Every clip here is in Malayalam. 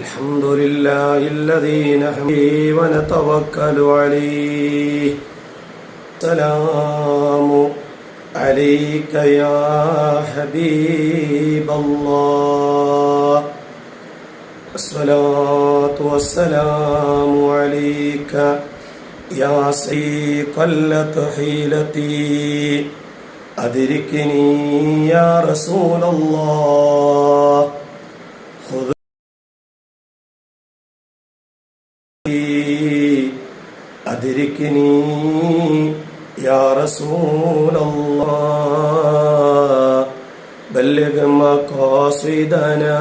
الحمد لله الذي نحميه ونتوكل عليه. السلام عليك يا حبيب الله. الصلاة والسلام عليك يا سيد قلة حيلتي أدركني يا رسول الله. أدركني يا رسول الله. بلغ مقاصدنا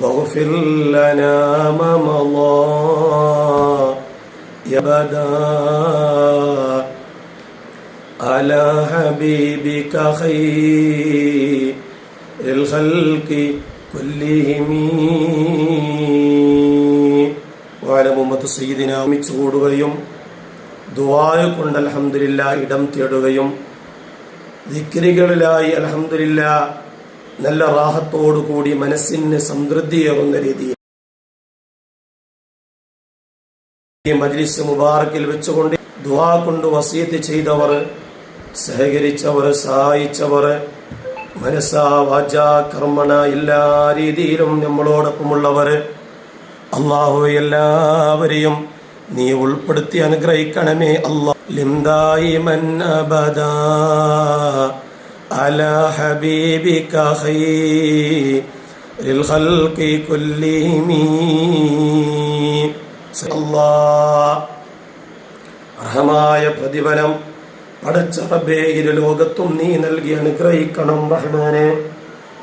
واغفر لنا ما مضى. يا بدا على حبيبك خير الخلق كلهم. വാലമുമ്മത്ത് സീദിനെ അമിച്ചു കൂടുകയും ദുവായ കൊണ്ട് അലഹമില്ല ഇടം തേടുകയും ദിക്രികളിലായി അലഹമില്ല നല്ല റാഹത്തോടുകൂടി മനസ്സിന് സംതൃപ്തിയേറുന്ന രീതിയിൽ ഈ മജ്ലിസ് മുബാറക്കിൽ വെച്ചുകൊണ്ട് ദുവാ കൊണ്ട് വസീത്ത് ചെയ്തവർ സഹകരിച്ചവർ സഹായിച്ചവർ മനസ്സാ വാച കർമ്മണ എല്ലാ രീതിയിലും നമ്മളോടൊപ്പമുള്ളവർ അള്ളാഹു എല്ലാവരെയും നീ ഉൾപ്പെടുത്തി അനുഗ്രഹിക്കണമേ അള്ളാഹ് അല ഹബീബിക അർഹമായ പ്രതിഫലം പടച്ച റബ്ബേ ഇരു ലോകത്തും നീ നൽകി അനുഗ്രഹിക്കണം റഹ്മാനെ.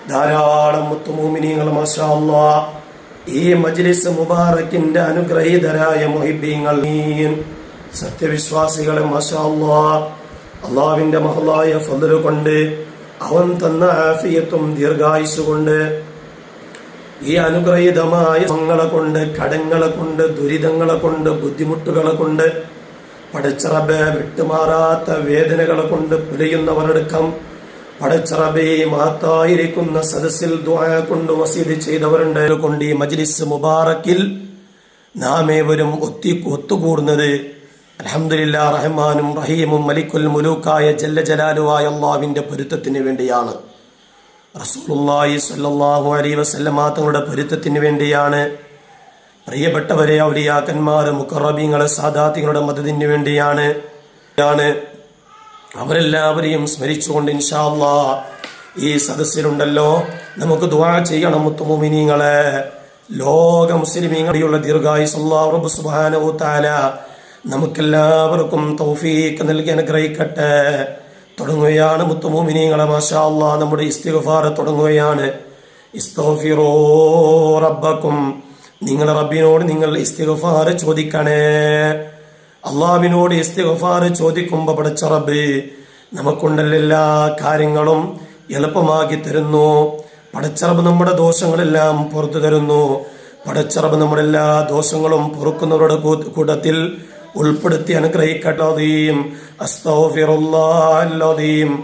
ധാരാളം മാഷാ അല്ലാഹ് ഈ മജ്ലിസ് മുബാറക്കിന്റെ അനുഗ്രഹീതരായ മൊഹിബീങ്ങൾ സത്യവിശ്വാസികളെ അള്ളാവിന്റെ മഹലായ ഫലു കൊണ്ട് അവൻ തന്ന ആഫിയത്തും ദീർഘായുസുകൊണ്ട് ഈ അനുഗ്രഹീതമായ മങ്ങളെ കൊണ്ട് കടങ്ങളെ കൊണ്ട് ദുരിതങ്ങളെ കൊണ്ട് ബുദ്ധിമുട്ടുകളെ കൊണ്ട് പടച്ചറബ് വിട്ടുമാറാത്ത വേദനകളെ കൊണ്ട് പുലയുന്നവരടക്കം പടച്ചറബേ മഹത്തായിരിക്കുന്ന സദസ്സിൽ ദ്വായ കൊണ്ട് വസീത് ചെയ്തവരുണ്ട്. കൊണ്ട് ഈ മജ്ലിസ് മുബാറക്കിൽ നാം ഏവരും ഒത്തി ഒത്തുകൂടുന്നത് അലഹമില്ല റഹ്മാനും റഹീമും മലിക്കുൽ മുലൂക്കായ ജല്ല ജലാലുവായ അള്ളാവിന്റെ പൊരുത്തത്തിന് വേണ്ടിയാണ്. റസൂലുള്ളാഹി സ്വല്ലല്ലാഹു അലൈഹി വസല്ലമ തങ്ങളുടെ പൊരുത്തത്തിന് വേണ്ടിയാണ്. പ്രിയപ്പെട്ടവരെ ഔലിയാക്കന്മാർ മുക്കറബീങ്ങളെ സാദാത്തികളുടെ മതത്തിന് വേണ്ടിയാണ്. അവരെല്ലാവരെയും സ്മരിച്ചുകൊണ്ട് ഇൻഷാല്ല ഈ സദസ്സിലുണ്ടല്ലോ. നമുക്ക് ദുവാ ചെയ്യണം മുത്തുമോമിനിങ്ങളെ. ലോക സുബാനവു താല നമുക്കെല്ലാവർക്കും തൗഫീക്ക് നൽകി അനുഗ്രഹിക്കട്ടെ. തുടങ്ങുകയാണ് മുത്തുമോമിനിങ്ങളെ. മാഷാ നമ്മുടെ ഇസ്തിഗഫാർ തുടങ്ങുകയാണ്. ഇസ്തോഫിറോ റബ്ബക്കും. നിങ്ങളെ റബ്ബിനോട് നിങ്ങൾ ഇസ്തിഗഫാർ ചോദിക്കണേ. അള്ളാവിനോട് ഇസ്തിഗഫാർ ചോദിക്കുമ്പോൾ പഠിച്ച നമുക്കുണ്ടല്ല എല്ലാ കാര്യങ്ങളും എളുപ്പമാക്കി തരുന്നു. പടച്ചറബ് നമ്മുടെ ദോഷങ്ങളെല്ലാം പുറത്തു തരുന്നു. പടച്ചറബ് നമ്മുടെ എല്ലാ ദോഷങ്ങളും പൊറുക്കുന്നവരുടെ കൂട്ടത്തിൽ ഉൾപ്പെടുത്തി അനുഗ്രഹിക്കട്ടതീം അസ്തൗഫിറുല്ലാഹല്ലദീം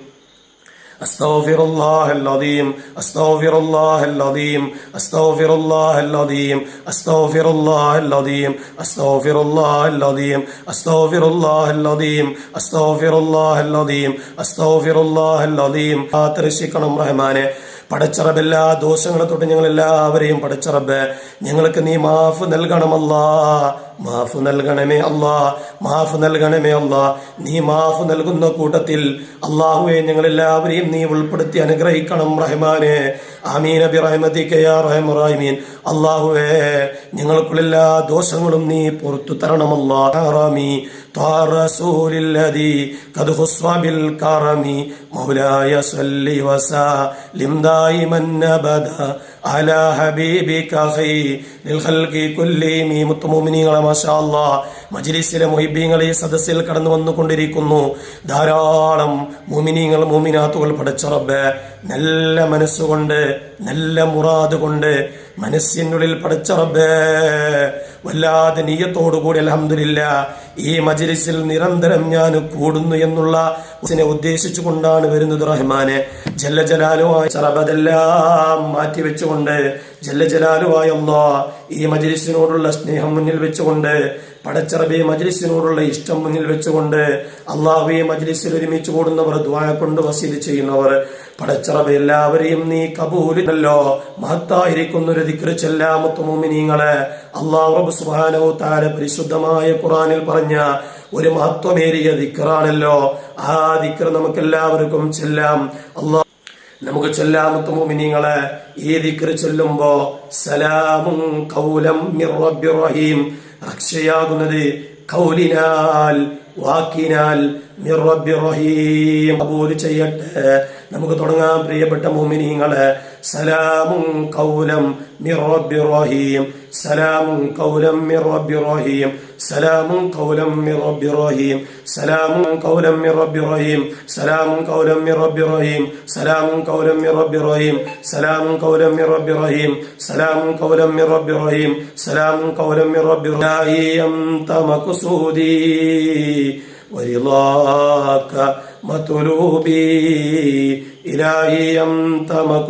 أستغفر الله العظيم ആദർശിക്കണം റഹ്മാനെ പടച്ചറബെല്ലാ ദോഷങ്ങളെ തൊട്ട് ഞങ്ങൾ എല്ലാവരെയും പടച്ചറബ് ഞങ്ങൾക്ക് നീ മാഫ് നൽകണമല്ല മാഫ് നൽകണമേ അല്ലാ മാഫ് നൽകണമേ അല്ലാ നീ മാഫ് നൽകുന്ന കൂട്ടത്തിൽ അള്ളാഹുവെ ഞങ്ങൾ എല്ലാവരെയും നീ ഉൾപ്പെടുത്തി അനുഗ്രഹിക്കണം റഹ്മാനെ ആമീൻ അബി റഹ്മത്തിക്കയാ റഹ്മറാമീൻ അള്ളാഹുവേ ഞങ്ങൾക്കുള്ള എല്ലാ ദോഷങ്ങളും നീ പുറത്തു തരണമല്ലാമി رسول الذي قد خص بالكرم مولاي صل وسلم دائما ابدا على حبيبك خير للخلق كلهم مطمئنين ما شاء الله. മജ്ലിസിലെ മൊഹിബീങ്ങൾ സദസ്സിൽ കടന്നു വന്നുകൊണ്ടിരിക്കുന്നു ധാരാളം മുമിനീങ്ങൾ മുമിനാത്തുകൾ പഠിച്ച റബ്ബ് നല്ല മനസ്സുകൊണ്ട് നല്ല മുറാദ് കൊണ്ട് മനസ്സിനുള്ളിൽ പഠിച്ച റബ്ബേ വല്ലാതെ നീയത്തോടുകൂടി അലഹമില്ല ഈ മജിലിസിൽ നിരന്തരം ഞാൻ കൂടുന്നു എന്നുള്ള ഉദ്ദേശിച്ചു കൊണ്ടാണ് വരുന്നത് റഹ്മാനെ. ജല്ല ജലാലുവായ ചറബതെല്ലാം മാറ്റിവെച്ചുകൊണ്ട് ജല്ല ജലാലുവായ ഒന്നോ ഈ മജ്ലിസിനോടുള്ള സ്നേഹം മുന്നിൽ വെച്ചുകൊണ്ട് പടച്ചറബി മജ്ലിസിനോടുള്ള ഇഷ്ടം മുന്നിൽ വെച്ചുകൊണ്ട് അള്ളാഹുവെ മജ്ലിസിൽ ഒരുമിച്ച് കൂടുന്നവർ ദ്വായ കൊണ്ട് വസീൽ ചെയ്യുന്നവർ പടച്ചറബി എല്ലാവരെയും നീ കബൂലിനല്ലോ മഹത്തായിരിക്കുന്ന ഒരു ദിക്റ് ചെല്ലാമുത്തുമോമിനീങ്ങളെ അള്ളാഹു സുബ്ഹാനഹു തആല പരിശുദ്ധമായ ഖുറാനിൽ പറഞ്ഞ ഒരു മഹത്വമേറിയ ദിക്റാണല്ലോ. ആ ദിക്ർ നമുക്കെല്ലാവർക്കും ചെല്ലാം. അള്ളാഹ് നമുക്ക് ചൊല്ലാമത്ത മോമിനിങ്ങളെ. ഈ ദിക്കറി ചൊല്ലുമ്പോ സലാമും കൗലം അക്ഷയാകുന്നത് റഹീം. രക്ഷയാകുന്നത് കൗലിനാൽ വാക്കിനാൽ അബോധി റഹീം. കബൂൽ ചെയ്യട്ടെ. നമുക്ക് തുടങ്ങാം പ്രിയപ്പെട്ട മോമിനിങ്ങളെ. سلام قولا من رب رحيم. سلام قولا من رب رحيم. سلام قولا من رب رحيم. سلام قولا من رب رحيم. سلام قولا من رب رحيم. سلام قولا من رب رحيم. سلام قولا من رب رحيم. سلام قولا من رب رحيم. سلام قولا من رب رحيم. أنت مقصودي. ورضاك مطلوبي. إلهي أنت مقصودي.